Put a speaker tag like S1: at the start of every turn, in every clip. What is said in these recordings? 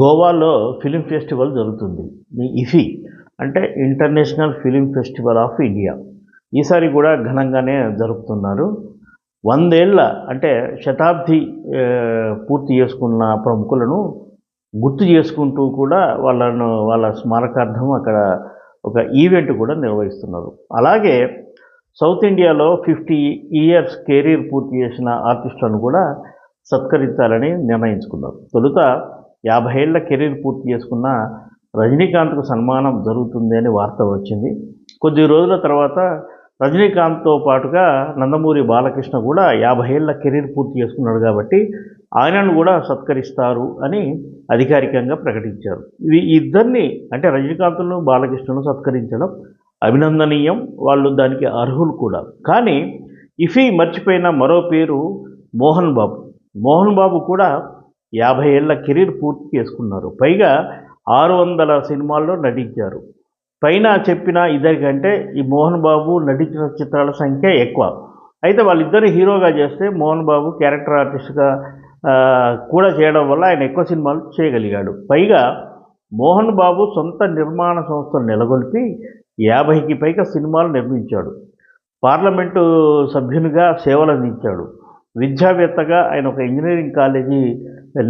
S1: గోవాలో film festival జరుగుతుంది. ఈ ఇఫీ అంటే international film festival of India ఈసారి కూడా ఘనంగానే జరుపుతున్నారు. వందేళ్ళ అంటే శతాబ్ది పూర్తి చేసుకున్న ప్రముఖులను గుర్తు చేసుకుంటూ కూడా వాళ్ళను వాళ్ళ స్మారకార్థం అక్కడ ఒక ఈవెంట్ కూడా నిర్వహిస్తున్నారు. అలాగే సౌత్ ఇండియాలో ఫిఫ్టీ ఇయర్స్ కెరీర్ పూర్తి చేసిన ఆర్టిస్టులను కూడా సత్కరించాలని నిర్ణయించుకున్నారు. తొలుత యాభై ఏళ్ళ కెరీర్ పూర్తి చేసుకున్న రజనీకాంత్కు సన్మానం జరుగుతుంది అని వార్త వచ్చింది. కొద్ది రోజుల తర్వాత రజనీకాంత్తో పాటుగా నందమూరి బాలకృష్ణ కూడా యాభై ఏళ్ళ కెరీర్ పూర్తి చేసుకున్నాడు కాబట్టి ఆయనను కూడా సత్కరిస్తారు అని అధికారికంగా ప్రకటించారు. ఇవి ఇద్దరిని అంటే రజనీకాంత్ను బాలకృష్ణను సత్కరించడం అభినందనీయం. వాళ్ళు దానికి అర్హులు కూడా. కానీ ఇఫీ మర్చిపోయిన మరో పేరు మోహన్ బాబు. మోహన్ బాబు కూడా యాభై ఏళ్ళ కెరీర్ పూర్తి చేసుకున్నారు. పైగా ఆరు వందల సినిమాల్లో నటించారు. పైన చెప్పిన ఇద్దరికంటే ఈ మోహన్ బాబు నటించిన చిత్రాల సంఖ్య ఎక్కువ. అయితే వాళ్ళిద్దరు హీరోగా చేస్తే మోహన్ బాబు క్యారెక్టర్ ఆర్టిస్ట్గా కూడా చేయడం వల్ల ఆయన ఎక్కువ సినిమాలు చేయగలిగాడు. పైగా మోహన్ బాబు సొంత నిర్మాణ సంస్థను నెలకొల్పి యాభైకి పైగా సినిమాలు నిర్మించాడు. పార్లమెంటు సభ్యునిగా సేవలు అందించాడు విద్యావేత్తగా ఆయన ఒక ఇంజనీరింగ్ కాలేజీ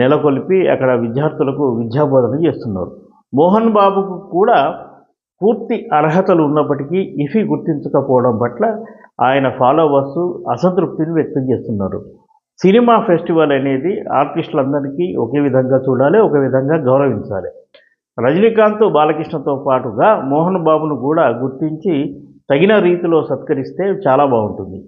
S1: నెలకొల్పి అక్కడ విద్యార్థులకు విద్యాబోధన చేస్తున్నారు. మోహన్ బాబుకు కూడా పూర్తి అర్హతలు ఉన్నప్పటికీ ఇఫీ గుర్తించకపోవడం పట్ల ఆయన ఫాలోవర్స్ అసంతృప్తిని వ్యక్తం చేస్తున్నారు. సినిమా ఫెస్టివల్ అనేది ఆర్టిస్టులందరికీ ఒకే విధంగా చూడాలి ఒక విధంగా గౌరవించాలి. రజనీకాంత్ బాలకృష్ణతో పాటుగా మోహన్ బాబును కూడా గుర్తించి తగిన రీతిలో సత్కరిస్తే చాలా బాగుంటుంది.